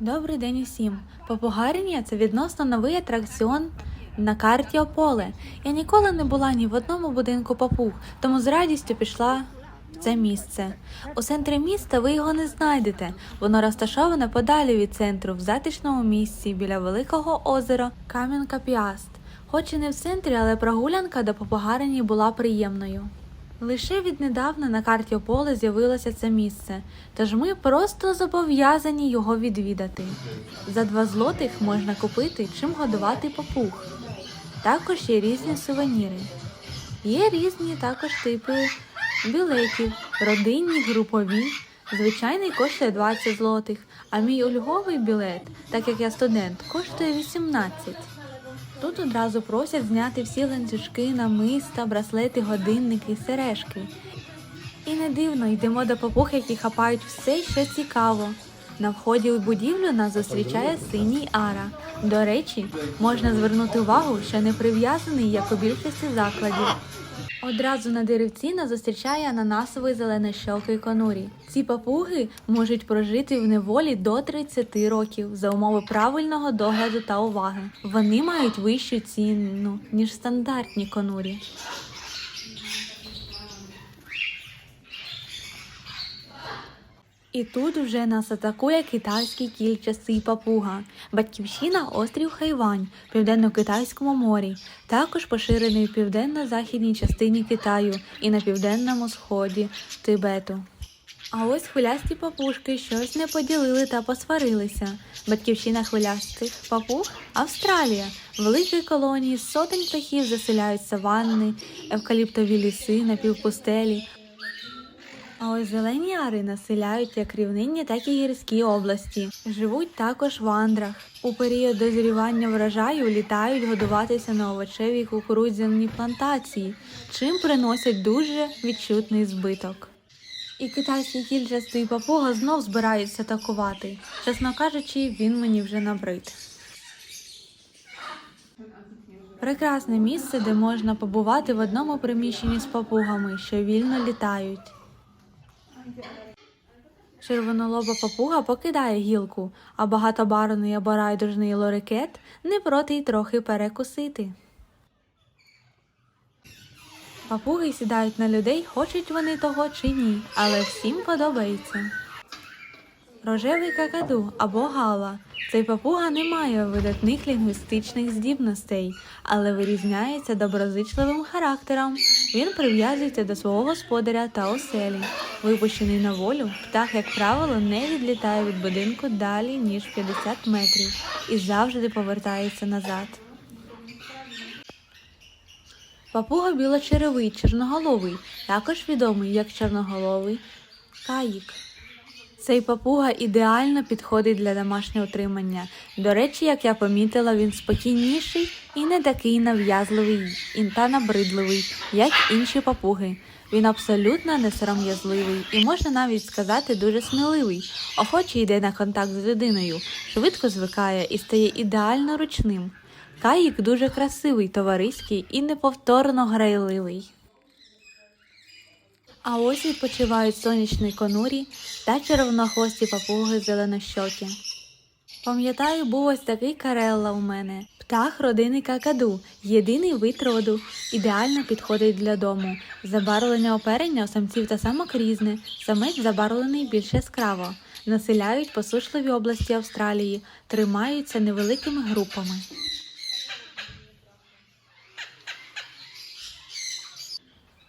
Добрий день усім. Попугарення це відносно новий атракціон на карті Ополе. Я ніколи не була ні в одному будинку папуг, тому з радістю пішла в це місце. У центрі міста ви його не знайдете. Воно розташоване подалі від центру, в затишному місці біля великого озера Кам'янка Піаст. Хоч і не в центрі, але прогулянка до попугарені була приємною. Лише віднедавна на карті Ополе з'явилося це місце, тож ми просто зобов'язані його відвідати. За два злотих можна купити чим годувати папуг. Також є різні сувеніри. Є різні також типи білетів, родинні, групові. Звичайний коштує 20 злотих, а мій ульговий білет, так як я студент, коштує 18. Тут одразу просять зняти всі ланцюжки, намиста, браслети, годинники, сережки. І не дивно, йдемо до папух, які хапають все, що цікаво. На вході у будівлю нас зустрічає синій ара. До речі, можна звернути увагу, що не прив'язаний, як у більшості закладів. Одразу на деревці нас зустрічає ананасовий зеленощокий конурі. Ці папуги можуть прожити в неволі до 30 років за умови правильного догляду та уваги. Вони мають вищу ціну, ніж стандартні конурі. І тут вже нас атакує китайський кільчастий папуга, батьківщина острів Хайвань в південно-китайському морі, також поширений в південно-західній частині Китаю і на південному сході Тибету. А ось хвилясті папушки щось не поділили та посварилися. Батьківщина хвилястих папуг Австралія. Великі колонії сотень птахів заселяють саванни, евкаліптові ліси, напівпустелі, а ось зелені ари населяють як рівнинні, так і гірські області. Живуть також в андрах. У період дозрівання врожаю літають годуватися на овочеві кукурудзяні плантації, чим приносять дуже відчутний збиток. І китайський кільчастий папуга знов збирається атакувати. Чесно кажучи, він мені вже набрид. Прекрасне місце, де можна побувати в одному приміщенні з папугами, що вільно літають. Червонолоба папуга покидає гілку, а багатобарвний або райдужний лорикет не проти й трохи перекусити. Папуги сідають на людей, хочуть вони того чи ні, але всім подобається. Рожевий какаду або гала. Цей папуга не має видатних лінгвістичних здібностей, але вирізняється доброзичливим характером. Він прив'язується до свого господаря та оселі. Випущений на волю, птах, як правило, не відлітає від будинку далі, ніж 50 метрів, і завжди повертається назад. Папуга білочеревий, чорноголовий, також відомий як чорноголовий каїк. Цей папуга ідеально підходить для домашнього утримання. До речі, як я помітила, він спокійніший і не такий нав'язливий та набридливий, як інші папуги. Він абсолютно не сором'язливий і можна навіть сказати дуже сміливий. Охоче йде на контакт з людиною, швидко звикає і стає ідеально ручним. Каїк дуже красивий, товариський і неповторно грайливий. А ось відпочивають сонячні конурі та червонохвості папуги зеленощокі. Пам'ятаю, був ось такий карелла у мене. Птах родини какаду, єдиний вид роду, ідеально підходить для дому. Забарвлення оперення у самців та самок різне, самець забарвлений більш яскраво. Населяють посушливі області Австралії, тримаються невеликими групами.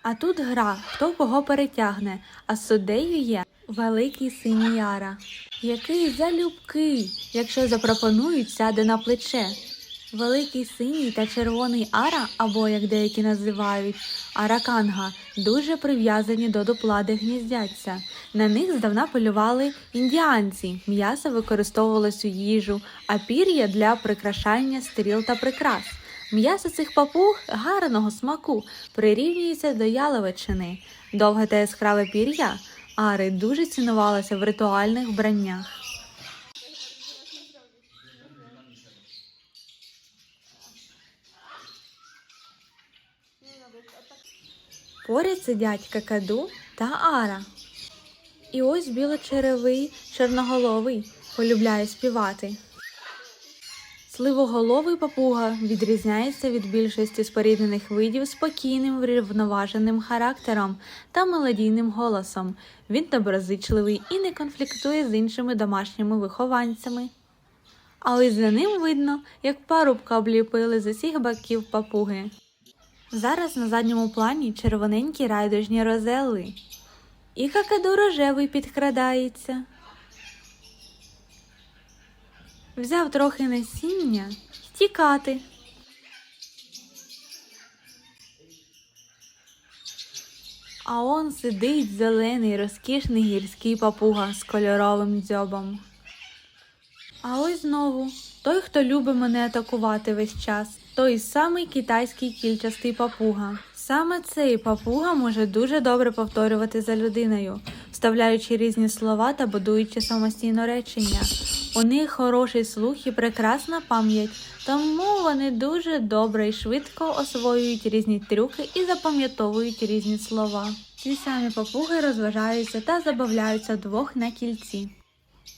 А тут гра, хто кого перетягне, а суддею є великий синій яра, який залюбки, якщо запропонують, сяде на плече. Великий синій та червоний ара, або як деякі називають араканга, дуже прив'язані до дупла, де гніздяться. На них здавна полювали індіанці. М'ясо використовувалось у їжу, а пір'я для прикрашання стріл та прикрас. М'ясо цих папуг гарного смаку прирівнюється до яловичини. Довге та яскраве пір'я ари дуже цінувалося в ритуальних вбраннях. Поряд сидять какаду та ара. І ось білочеревий чорноголовий. полюбляє співати. Сливоголовий папуга відрізняється від більшості споріднених видів спокійним врівноваженим характером та мелодійним голосом. Він доброзичливий і не конфліктує з іншими домашніми вихованцями. А ось за ним видно, як парубка обліпили з усіх боків папуги. Зараз на задньому плані червоненькі райдужні розели. І какаду рожевий підкрадається. Взяв трохи насіння й тікати. А он сидить зелений розкішний гірський папуга з кольоровим дзьобом. А ось знову той, хто любить мене атакувати весь час, той самий китайський кільчастий папуга. Саме цей папуга може дуже добре повторювати за людиною, вставляючи різні слова та будуючи самостійно речення. У них хороший слух і прекрасна пам'ять, тому вони дуже добре і швидко освоюють різні трюки і запам'ятовують різні слова. Ці самі папуги розважаються та забавляються вдвох на кільці.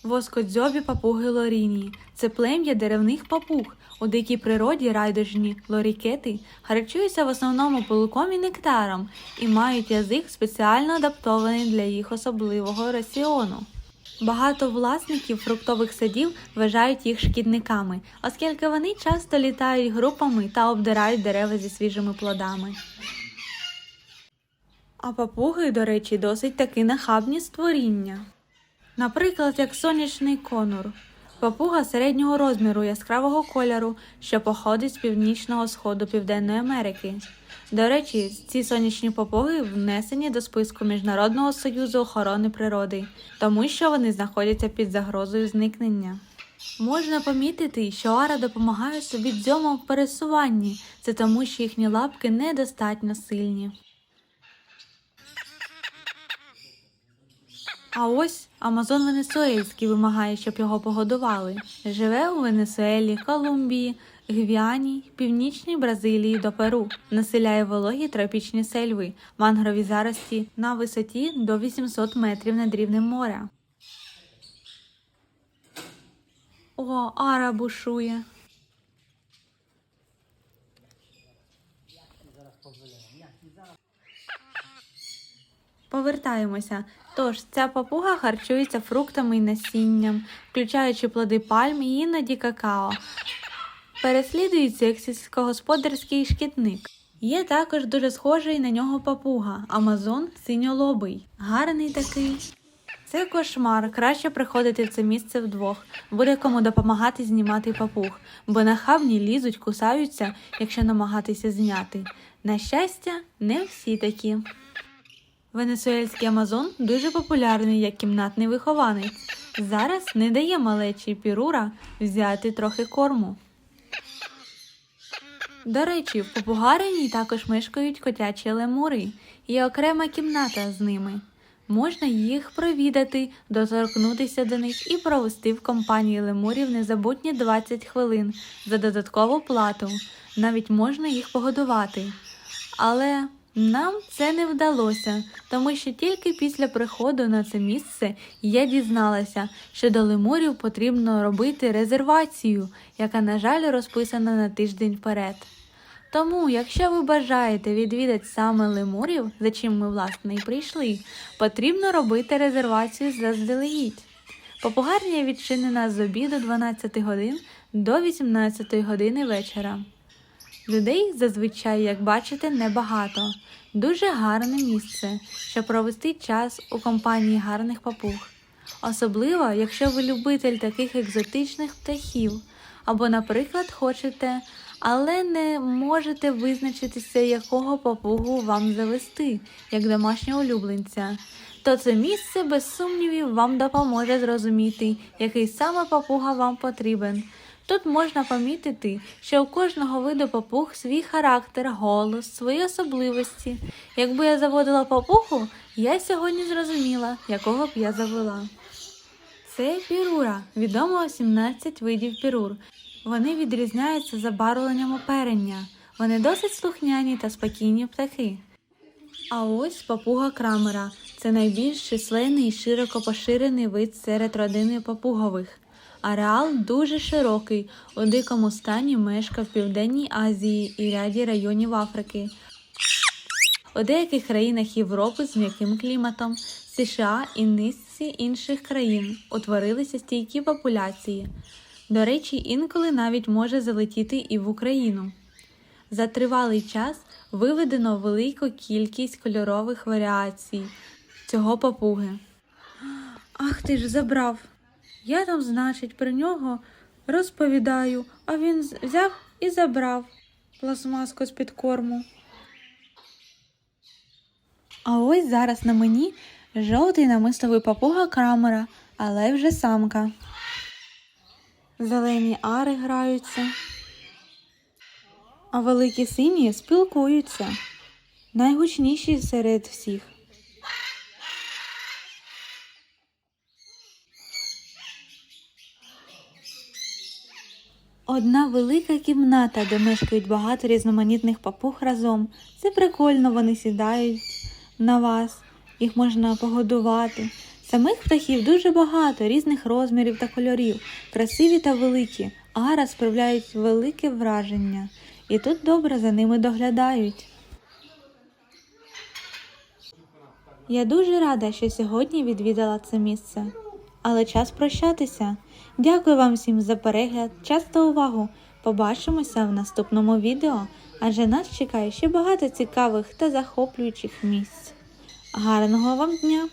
Воскодзьобі папуги лорінії це плем'я деревних папуг. У дикій природі райдужні лорікети харчуються в основному пилком і нектаром і мають язик спеціально адаптований для їх особливого раціону. Багато власників фруктових садів вважають їх шкідниками, оскільки вони часто літають групами та обдирають дерева зі свіжими плодами. А папуги, до речі, досить таки нахабні створіння. Наприклад, як сонячний конур. Папуга середнього розміру яскравого кольору, що походить з північного сходу Південної Америки. До речі, ці сонячні папуги внесені до списку Міжнародного союзу охорони природи, тому що вони знаходяться під загрозою зникнення. Можна помітити, що ара допомагає собі дзьомам в пересуванні, це тому, що їхні лапки недостатньо сильні. А ось Амазон Венесуельський вимагає, щоб його погодували. Живе у Венесуелі, Колумбії, Гвіані, Північній Бразилії до Перу. Населяє вологі тропічні сельви, мангрові зарості на висоті до 800 метрів над рівнем моря. О, ара бушує. Повертаємося. Тож ця папуга харчується фруктами і насінням, включаючи плоди пальм і іноді какао. Переслідується як сільськогосподарський шкідник. Є також дуже схожий на нього папуга Амазон синьолобий. Гарний такий. Це кошмар. Краще приходити в це місце вдвох. Буде кому допомагати знімати папуг, бо нахабні лізуть, кусаються, якщо намагатися зняти. На щастя, не всі такі. Венесуельський Амазон дуже популярний як кімнатний вихованець. Зараз не дає малечі пірура взяти трохи корму. До речі, в Попугарині також мешкають котячі лемури, є окрема кімната з ними. Можна їх провідати, доторкнутися до них і провести в компанії лемурів незабутні 20 хвилин за додаткову плату. Навіть можна їх погодувати. Але нам це не вдалося, тому що тільки після приходу на це місце я дізналася, що до лемурів потрібно робити резервацію, яка, на жаль, розписана на тиждень вперед. Тому, якщо ви бажаєте відвідати саме лемурів, за чим ми власне і прийшли, потрібно робити резервацію заздалегідь. Попугарня відчинена з обіду 12 годин до 18 години вечора. Людей зазвичай, як бачите, небагато. Дуже гарне місце, щоб провести час у компанії гарних папуг. Особливо, якщо ви любитель таких екзотичних птахів, або, наприклад, хочете, але не можете визначитися, якого папугу вам завести, як домашнього улюбленця, то це місце без сумнівів вам допоможе зрозуміти, який саме папуга вам потрібен. Тут можна помітити, що у кожного виду папуг свій характер, голос, свої особливості. Якби я заводила папуху, я сьогодні зрозуміла, якого б я завела. Це пірура, відомо 17 видів пірур. Вони відрізняються забарвленням оперення. Вони досить слухняні та спокійні птахи. А ось папуга крамера це найбільш численний і широко поширений вид серед родини папугових. Ареал дуже широкий. У дикому стані мешкав в Південній Азії і ряді районів Африки. У деяких країнах Європи з м'яким кліматом, США і низці інших країн утворилися стійкі популяції. До речі, інколи навіть може залетіти і в Україну. За тривалий час виведено велику кількість кольорових варіацій цього папуги. Ах ти ж забрав. Я там, значить, про нього розповідаю, а він взяв і забрав пластмаску з під корму. А ось зараз на мені жовтий намистовий папуга крамера, але вже самка. Зелені ари граються, а великі сині спілкуються. Найгучніші серед всіх. Одна велика кімната, де мешкають багато різноманітних папуг разом. Це прикольно, вони сідають на вас, їх можна погодувати. Самих птахів дуже багато, різних розмірів та кольорів, красиві та великі. Ара справляють велике враження, і тут добре за ними доглядають. Я дуже рада, що сьогодні відвідала це місце. Але час прощатися. Дякую вам всім за перегляд, час та увагу. Побачимося в наступному відео, адже нас чекає ще багато цікавих та захоплюючих місць. Гарного вам дня!